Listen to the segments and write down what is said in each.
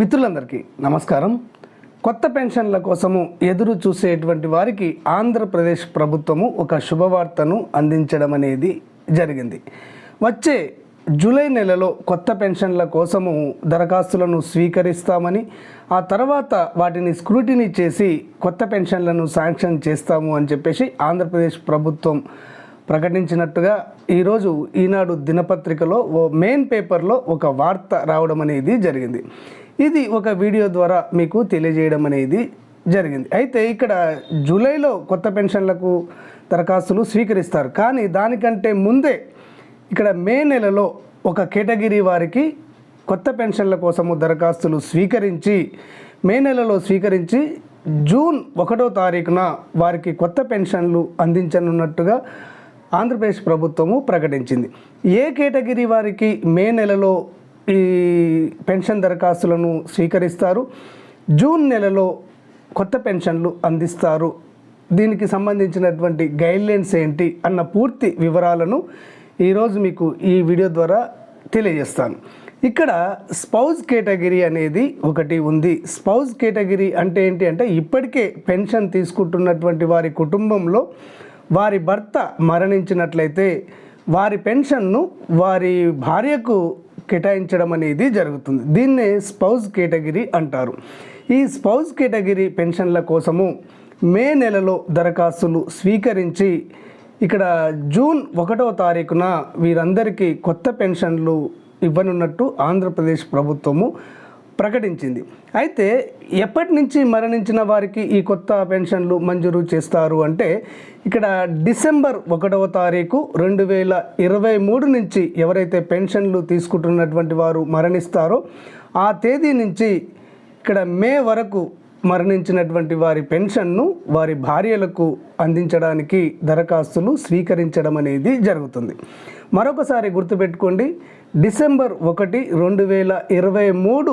మిత్రులందరికీ నమస్కారం. కొత్త పెన్షన్ల కోసము ఎదురు చూసేటువంటి వారికి ఆంధ్రప్రదేశ్ ప్రభుత్వము ఒక శుభవార్తను అందించడం అనేది జరిగింది. వచ్చే జూలై నెలలో కొత్త పెన్షన్ల కోసము దరఖాస్తులను స్వీకరిస్తామని ఆ తర్వాత వాటిని స్క్రూటినీ చేసి కొత్త పెన్షన్లను శాంక్షన్ చేస్తాము అని చెప్పేసి ఆంధ్రప్రదేశ్ ప్రభుత్వం ప్రకటించినట్టుగా ఈరోజు ఈనాడు దినపత్రికలో ఓ మెయిన్ పేపర్లో ఒక వార్త రావడం అనేది జరిగింది. ఇది ఒక వీడియో ద్వారా మీకు తెలియజేయడం అనేది జరిగింది. అయితే ఇక్కడ జూలైలో కొత్త పెన్షన్లకు దరఖాస్తులు స్వీకరిస్తారు. కానీ దానికంటే ముందే ఇక్కడ మే నెలలో ఒక కేటగిరీ వారికి కొత్త పెన్షన్ల కోసము దరఖాస్తులు స్వీకరించి మే నెలలో స్వీకరించి జూన్ ఒకటో తారీఖున వారికి కొత్త పెన్షన్లు అందించనున్నట్టుగా ఆంధ్రప్రదేశ్ ప్రభుత్వము ప్రకటించింది. ఏ కేటగిరీ వారికి మే నెలలో ఈ పెన్షన్ దరఖాస్తులను స్వీకరిస్తారు? జూన్ నెలలో కొత్త పెన్షన్లు అందిస్తారు. దీనికి సంబంధించినటువంటి గైడ్లైన్స్ ఏంటి? అన్న పూర్తి వివరాలను ఈరోజు మీకు ఈ వీడియో ద్వారా తెలియజేస్తాను. ఇక్కడ స్పౌజ్ కేటగిరీ అనేది ఒకటి ఉంది. స్పౌజ్ కేటగిరీ అంటే ఏంటి అంటే ఇప్పటికే పెన్షన్ తీసుకుంటున్నటువంటి వారి కుటుంబంలో వారి భర్త మరణించినట్లయితే వారి పెన్షన్ను వారి భార్యకు కేటాయించడం అనేది జరుగుతుంది. దీన్నే స్పౌజ్ కేటగిరీ అంటారు. ఈ స్పౌజ్ కేటగిరీ పెన్షన్ల కోసము మే నెలలో దరఖాస్తులు స్వీకరించి ఇక్కడ జూన్ ఒకటవ తారీఖున వీరందరికీ కొత్త పెన్షన్లు ఇవ్వనున్నట్టు ఆంధ్రప్రదేశ్ ప్రభుత్వము ప్రకటించింది. అయితే ఎప్పటి నుంచి మరణించిన వారికి ఈ కొత్త పెన్షన్లు మంజూరు చేస్తారు అంటే ఇక్కడ డిసెంబర్ ఒకటవ తారీఖు రెండు వేల ఇరవై మూడు నుంచి ఎవరైతే పెన్షన్లు తీసుకుంటున్నటువంటి వారు మరణిస్తారో ఆ తేదీ నుంచి ఇక్కడ మే వరకు మరణించినటువంటి వారి పెన్షన్ను వారి భార్యలకు అందించడానికి దరఖాస్తులు స్వీకరించడం అనేది జరుగుతుంది. మరొకసారి గుర్తుపెట్టుకోండి డిసెంబర్ ఒకటి రెండు వేల ఇరవై మూడు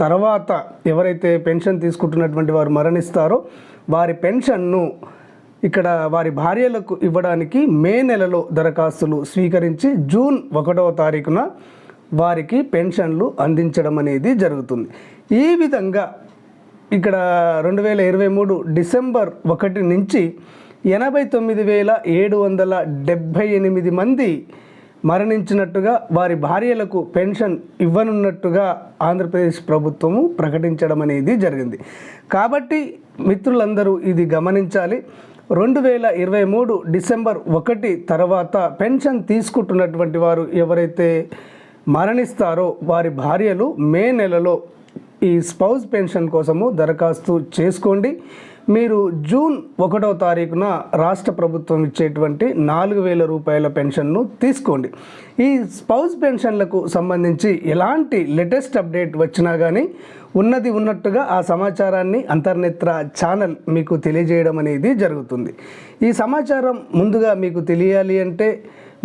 తర్వాత ఎవరైతే పెన్షన్ తీసుకుంటున్నటువంటి వారు మరణిస్తారో వారి పెన్షన్ను ఇక్కడ వారి భార్యలకు ఇవ్వడానికి మే నెలలో దరఖాస్తులు స్వీకరించి జూన్ ఒకటవ తారీఖున వారికి పెన్షన్లు అందించడం అనేది జరుగుతుంది. ఈ విధంగా ఇక్కడ రెండు వేల ఇరవై మూడు డిసెంబర్ ఒకటి నుంచి ఎనభై తొమ్మిది వేల ఏడు వందల డెబ్భై ఎనిమిది మంది మరణించినట్టుగా వారి భార్యలకు పెన్షన్ ఇవ్వనున్నట్టుగా ఆంధ్రప్రదేశ్ ప్రభుత్వము ప్రకటించడం అనేది జరిగింది. కాబట్టి మిత్రులందరూ ఇది గమనించాలి. రెండు వేల ఇరవై మూడు డిసెంబర్ ఒకటి తర్వాత పెన్షన్ తీసుకుంటున్నటువంటి వారు ఎవరైతే మరణిస్తారో వారి భార్యలు మే నెలలో ఈ స్పౌజ్ పెన్షన్ కోసము దరఖాస్తు చేసుకోండి. మీరు జూన్ ఒకటో తారీఖున రాష్ట్ర ప్రభుత్వం ఇచ్చేటువంటి నాలుగు వేల రూపాయల పెన్షన్ను తీసుకోండి. ఈ స్పౌజ్ పెన్షన్లకు సంబంధించి ఎలాంటి లేటెస్ట్ అప్డేట్ వచ్చినా కానీ ఉన్నది ఉన్నట్టుగా ఆ సమాచారాన్ని అంతర్నేత్ర ఛానల్ మీకు తెలియజేయడం అనేది జరుగుతుంది. ఈ సమాచారం ముందుగా మీకు తెలియాలి అంటే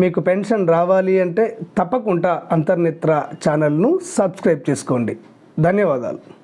మీకు పెన్షన్ రావాలి అంటే తప్పకుండా అంతర్నేత్ర ఛానల్ను సబ్స్క్రైబ్ చేసుకోండి. ధన్యవాదాలు.